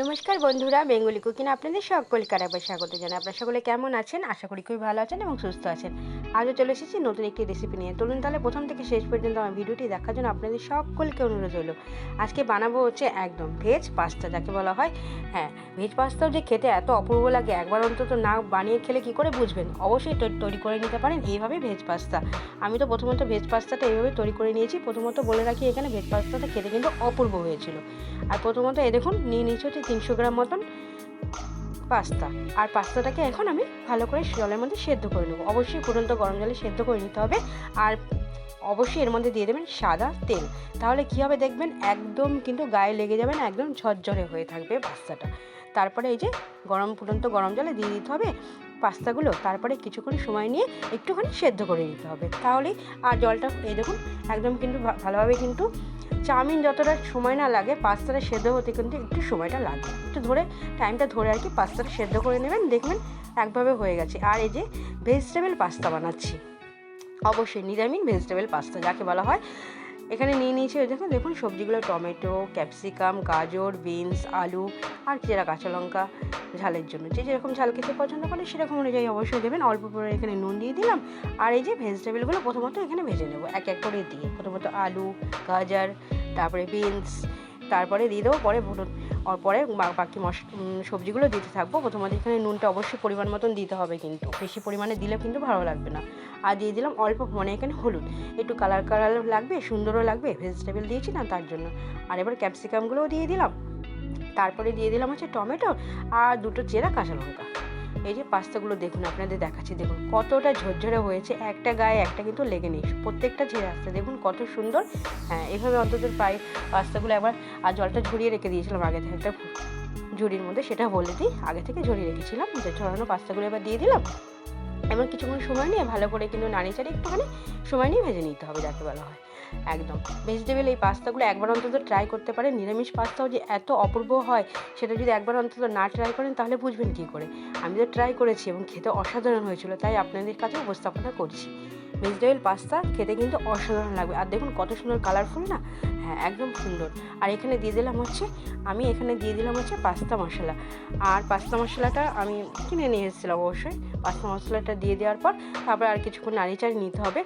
নমস্কার বন্ধুরা, Bengali cooking আপনাদের সকলকে আরেকবার স্বাগত জানাই। আপনারা সকলে কেমন আছেন? আশা করি খুবই ভালো আছেন এবং সুস্থ আছেন। আজও চলে এসেছি নতুন একটি রেসিপি নিয়ে। চলুন তাহলে প্রথম থেকে শেষ পর্যন্ত আমার ভিডিওটি দেখার জন্য আপনাদের সকলকে অনুরোধ হলো আজকে বানাবো হচ্ছে একদম ভেজ পাস্তা যাকে বলা হয় হ্যাঁ ভেজ পাস্তাও যে খেতে এত অপূর্ব লাগে, একবার অন্তত না বানিয়ে খেলে কি করে বুঝবেন? অবশ্যই তৈরি করে নিতে পারেন এইভাবে ভেজ পাস্তা আমি তো প্রথমত ভেজ পাস্তাটা এইভাবে তৈরি করে নিয়েছি। প্রথমত বলে রাখি এখানে ভেজ পাস্তাটা খেতে কিন্তু অপূর্ব হয়েছিল। আর প্রথমত এ দেখুন, নিয়ে নিয়েছি তিনশো গ্রাম মতন পাস্তা। আর পাস্তাটাকে এখন আমি ভালো করে জলের মধ্যে সেদ্ধ করে নেব। অবশ্যই ফুটন্ত গরম জলে সেদ্ধ করে নিতে হবে। আর অবশ্যই এর মধ্যে দিয়ে দেবেন সাদা তেল। তাহলে কী হবে দেখবেন, একদম কিন্তু গায়ে লেগে যাবে না, একদম ঝরঝরে হয়ে থাকবে পাস্তাটা। তারপরে এই যে গরম, ফুটন্ত গরম জলে দিয়ে দিতে হবে। পাস্তাগুলো তারপরে কিছুক্ষণ সময় নিয়ে একটুখানি সেদ্ধ করে নিতে হবে। তাহলেই আর জলটা, এই দেখুন, একদম কিন্তু ভালোভাবে কিন্তু চাউমিন যতটা সময় না লাগে, পাস্তাটা সেদ্ধ হতে কিন্তু একটু সময়টা লাগে। একটু ধরে টাইমটা ধরে আর কি পাস্তাটা সেদ্ধ করে নেবেন, দেখবেন একভাবে হয়ে গেছে। আর এই যে ভেজিটেবল পাস্তা বানাচ্ছি, অবশ্যই নিরামিষ ভেজিটেবল পাস্তা যাকে বলা হয়। এখানে নিয়ে নিয়েছি, ওই দেখুন দেখুন সবজিগুলো, টমেটো ক্যাপসিকাম গাজর বিনস আলু, আর চেরা কাঁচা লঙ্কা। ঝালের জন্য। যে যেরকম ঝাল খেতে পছন্দ করে সেরকম অনুযায়ী অবশ্যই দেবেন। অল্প করে এখানে নুন দিয়ে দিলাম। আর এই যে ভেজিটেবলগুলো প্রথমত এখানে ভেজে নেব। এক এক করে দিয়ে। প্রথমত আলু, গাজর, তারপরে বিনস, তারপরে দিয়ে দেবো। পরে পরে বাকি মশ সবজিগুলো দিতে থাকব। প্রথমত এখানে নুনটা অবশ্যই পরিমাণ মতন দিতে হবে কিন্তু। বেশি পরিমাণে দিলে কিন্তু ভালো লাগবে না। আর দিয়ে দিলাম অল্প মানে এখানে হলুদ। একটু কালার কালার লাগবে, সুন্দরও লাগবে। ভেজিটেবল দিয়েছি না তার জন্য। আর এবার ক্যাপসিকামগুলোও দিয়ে দিলাম। তারপরে দিয়ে দিলাম হচ্ছে টমেটো আর দুটো চেরা কাঁচা লঙ্কা। এই যে পাস্তাগুলো দেখুন, আপনাদের দেখাচ্ছি। দেখুন, কতটা ঝরঝরে হয়েছে। একটা গায়ে একটা কিন্তু লেগে নেই। প্রত্যেকটা ঝেড়ে আসছে। দেখুন, কত সুন্দর। হ্যাঁ এভাবে অন্তত প্রায় পাস্তাগুলো একবার আর জলটা ঝরিয়ে রেখে দিয়েছিলাম আগে থেকে একটা ঝুড়ির মধ্যে। সেটা বলে দিই আগে থেকে ঝরিয়ে রেখেছিলাম। যে ঝরানো পাস্তাগুলো এবার দিয়ে দিলাম। এবার কিছুক্ষণ সময় নিয়ে ভালো করে কিন্তু নাড়ি চাড়ি একটুখানি সময় নিয়ে ভেজে নিতে হবে যাকে বলা হয়। একদম। ভেজিটেবল এই পাস্তাগুলো একবার অন্তত ট্রাই করতে পারেন। নিরামিষ পাস্তাও যে এত অপূর্ব হয়, সেটা যদি একবার অন্তত না ট্রাই করেন, তাহলে বুঝবেন কী করে। আমি তো ট্রাই করেছি এবং খেতে অসাধারণ হয়েছিল, তাই আপনাদের কাছে উপস্থাপনা করছি। ভেজিটেবল পাস্তা খেতে কিন্তু অসাধারণ লাগবে। আর দেখুন কত সুন্দর কালারফুল না? হ্যাঁ একদম সুন্দর। আর এখানে দিয়ে দিলাম হচ্ছে, আমি এখানে দিয়ে দিলাম হচ্ছে পাস্তা মশলা। আর পাস্তা মশলাটা আমি কিনে নিয়ে এসেছিলাম অবশ্যই। পাস্তা মশলাটা দিয়ে দেওয়ার পর তারপর আর কিছুক্ষণ নাড়ি চাড়ি নিতে হবে।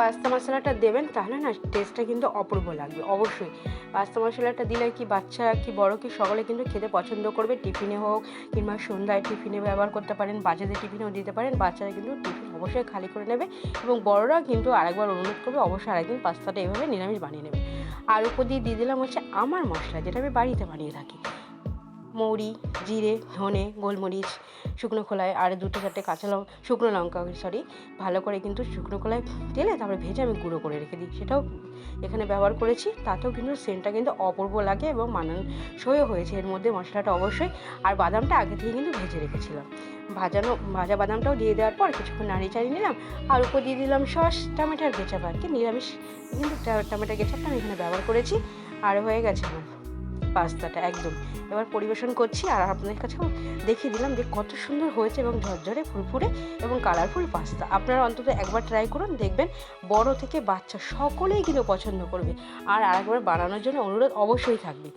পাস্তা মশলাটা দেবেন, তাহলে না টেস্টটা কিন্তু অপূর্ব লাগবে, অবশ্যই। পাস্তা মশলাটা দিলে কি বাচ্চা কি বড় কি সকলে কিন্তু খেতে পছন্দ করবে টিফিনে হোক কিংবা সন্ধ্যায় টিফিনে ব্যবহার করতে পারেন বাচ্চাদের টিফিনেও দিতে পারেন, বাচ্চারা কিন্তু টিফিন অবশ্যই খালি করে নেবে এবং বড়রা কিন্তু আরেকবার অনুরোধ করবে, অবশ্যই আরেকদিন পাস্তাটা এভাবে নিরামিষ বানিয়ে নেবে। আর উপর দিয়ে দিয়ে দিলাম হচ্ছে আমার মশলা, যেটা আমি বাড়িতে বানিয়ে থাকি। মৌরি, জিরে, ধনে, গোলমরিচ, শুকনো খোলায় আর দুটো চারটে কাঁচা লঙ্কা শুকনো লঙ্কা সরি ভালো করে কিন্তু শুকনো খোলায় তেলে তারপরে ভেজে আমি গুঁড়ো করে রেখে দিই। সেটাও এখানে ব্যবহার করেছি, তাতেও কিন্তু সেন্টটা কিন্তু অপূর্ব লাগে এবং মানানসইও হয়েছে। এর মধ্যে মশলাটা অবশ্যই আর বাদামটা আগে থেকে কিন্তু ভেজে রেখেছিলাম। ভাজানো ভাজা বাদামটাও দিয়ে দেওয়ার পর কিছুক্ষণ নাড়ি চাড়িয়ে নিলাম। আর উপর দিয়ে দিলাম সস টমেটোর গেচাপ আর কি। নিরামিষ কিন্তু টমেটোর গেচাপটা আমি এখানে ব্যবহার করেছি। আর হয়ে গেছে আমার। পাস্তাটা, একদম। এবার পরিবেশন করছি আর আপনাদের কাছে দেখিয়ে দিলাম যে কত সুন্দর হয়েছে এবং ঝরঝরে ফুরফুরে এবং কালারফুল পাস্তা। আপনারা অন্তত একবার ট্রাই করুন, দেখবেন বড় থেকে বাচ্চা সকলেই কিন্তু পছন্দ করবে। আর আরেকবার বানানোর জন্য অনুরোধ অবশ্যই থাকবে।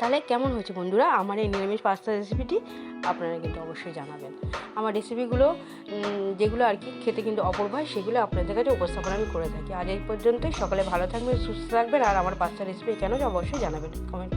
তাহলে কেমন হয়েছে বন্ধুরা? আমার এই নিরামিষ পাস্তা রেসিপিটি আপনারা কিন্তু অবশ্যই জানাবেন। আমার রেসিপিগুলো যেগুলো আর কি খেতে কিন্তু অপূর্ব হয়, সেগুলো আপনাদের কাছে উপস্থাপন আমি করে থাকি। আজ এই পর্যন্তই। সকালে ভালো থাকবেন, সুস্থ থাকবেন, আর আমার পাস্তা রেসিপি কেন অবশ্যই জানাবেন। কমেন্ট